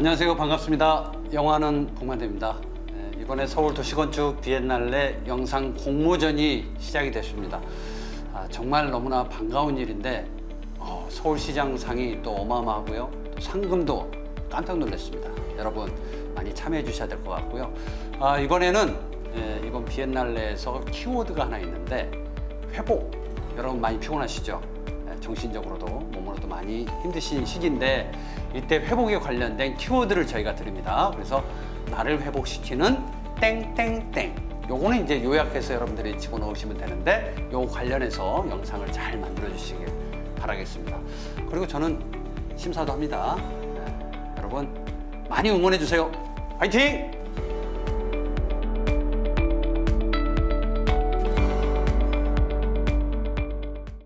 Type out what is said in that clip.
안녕하세요. 반갑습니다. 영화는 복만대입니다. 네, 이번에 서울 도시건축 비엔날레 영상 공모전이 시작이 됐습니다. 아, 정말 너무나 반가운 일인데 어, 서울시장 상이 또 어마어마하고요. 또 상금도 깜짝 놀랐습니다. 여러분 많이 참여해 주셔야 될 것 같고요. 아, 이번에는 예, 이번 비엔날레에서 키워드가 하나 있는데 회복. 여러분 많이 피곤하시죠? 예, 정신적으로도 몸으로도 많이 힘드신 시기인데 이때 회복에 관련된 키워드를 저희가 드립니다. 그래서 나를 회복시키는 땡땡땡. 요거는 이제 요약해서 여러분들이 집어 넣으시면 되는데 요 관련해서 영상을 잘 만들어 주시길 바라겠습니다. 그리고 저는 심사도 합니다. 예, 여러분 많이 응원해 주세요. 화이팅!